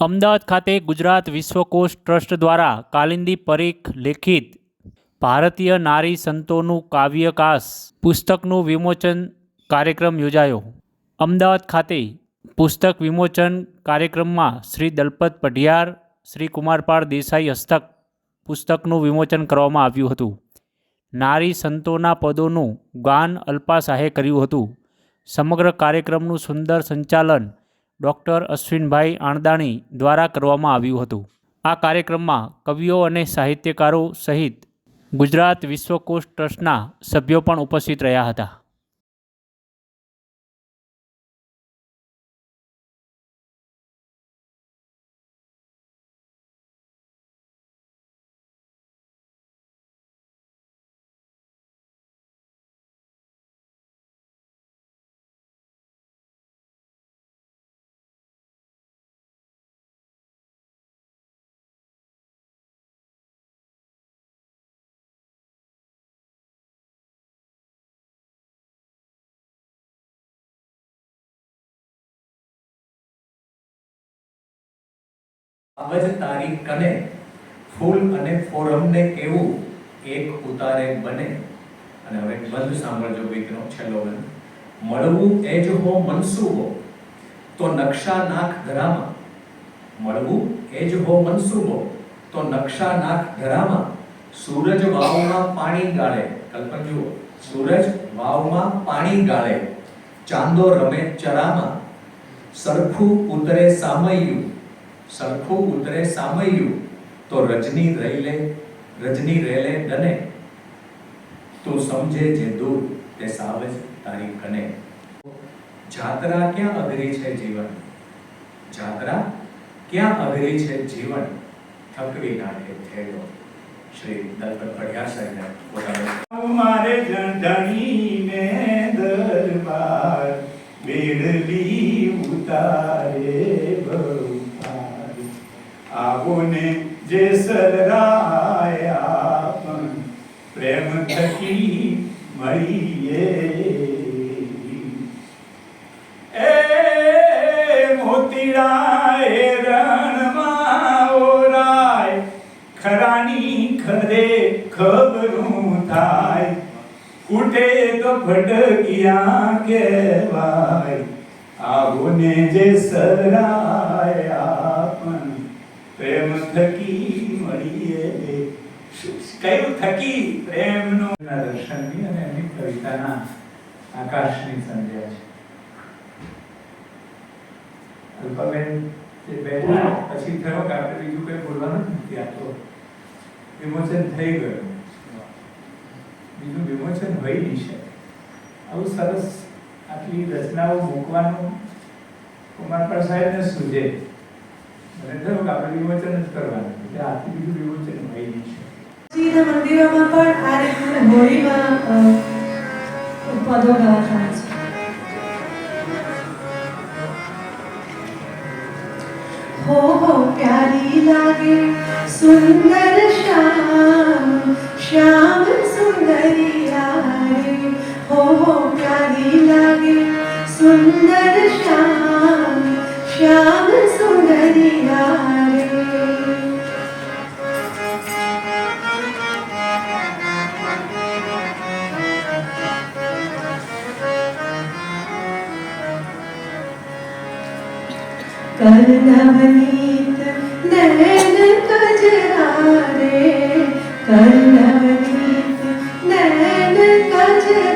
અમદાવાદ ખાતે ગુજરાત વિશ્વકોશ ટ્રસ્ટ દ્વારા કાલિંદી પરીખ લેખિત ભારતીય નારી સંતોનું કાવ્યકાશ પુસ્તકનું વિમોચન કાર્યક્રમ યોજાયો. અમદાવાદ ખાતે પુસ્તક વિમોચન કાર્યક્રમમાં શ્રી દલપત પઢિયાર, શ્રી કુમારપાળ દેસાઈ હસ્તક પુસ્તકનું વિમોચન કરવામાં આવ્યું હતું. નારી સંતોના પદોનું ગાન અલ્પા શાહે કર્યું હતું. સમગ્ર કાર્યક્રમનું સુંદર સંચાલન ડૉક્ટર અશ્વિનભાઈ આણદાણી દ્વારા કરવામાં આવ્યું હતું. આ કાર્યક્રમમાં કવિઓ અને સાહિત્યકારો સહિત ગુજરાત વિશ્વકોશ ટ્રસ્ટના સભ્યો પણ ઉપસ્થિત રહ્યા હતા. આવજ તારી કને ફૂલ અને ફોરમને કેવું એક ઉતારે બને. અને હવે બંધ સાંભળજો ગીતનો છેલ્લો બંધ મળવું એ જ હો મનસુબો, તો નકશા નાખ ધરામાં. મળવું એ જ હો મનસુબો, તો નકશા નાખ ધરામાં. સૂરજ વાવમાં પાણી ગાળે. કલ્પન જુઓ, સૂરજ વાવમાં પાણી ગાળે. ચાંદો રમે ચરામાં. સરખું ઉતરે સામૈયું. સરખું ઉતરે સામૈયું તો રજની રૈલે રજની રેલે ડને. તું સમજે જે દૂર, તે સાવજ તારી કને. જાત્રા ક્યાં અઘરી છે જીવન? જાત્રા ક્યાં અઘરી છે જીવન? થકવી નાખે થેલો. શ્રી દલપત પઢિયાર સાહેબને પોતાનો મારે જંઢણીને દરબાર, બેડલી ઉતારે ભવતાર આવો ને જે સરાયા પણ પ્રેમ થકી મળીએ એ મોતીડા એ રણમાં ઓરાય ખરાની ખરે ખબરું થાય ઉઠે તો ફટકિયા કહેવાય આવો ને જે સરાયા પણ પ્રેમ થકી મળીએ. કયું થકી? પ્રેમનો. દર્શનની અને એની કવિતાના આકાશની સંધ્યા છે. અલ્પાબેન જે બેઠા, પછી થયો કે આપણે બીજું કંઈ બોલવાનું નથી, આ તો વિમોચન થઈ ગયું. બીજું વિમોચન હોય નહીં શકે આવું સરસ આટલી રચનાઓ મૂકવાનું કુમાર પ્રસાદને સૂઝે મને થયું કે આપણે વિમોચન જ કરવાનું એટલે આથી બીજું વિમોચન હોય નહીં શકે શ્રીના મંદિરોમાં પણ આ રીતનું હોળીમાં અ, પદો ગાવા થાય છે हो हो प्यारी लागे सुंदर श्याम श्याम सुंदरिया रे हो हो प्यारी लागे सुंदर Shyam Shyam കരുണവനീത Nayana കജരാരേ കരുണവനീത Nayana കജരാരേ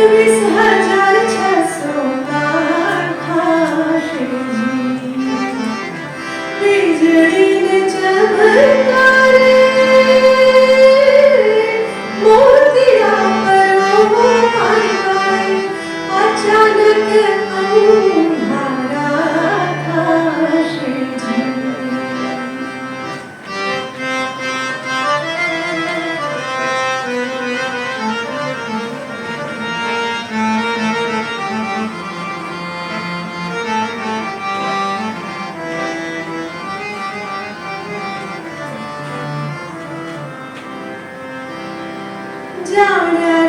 to be so. down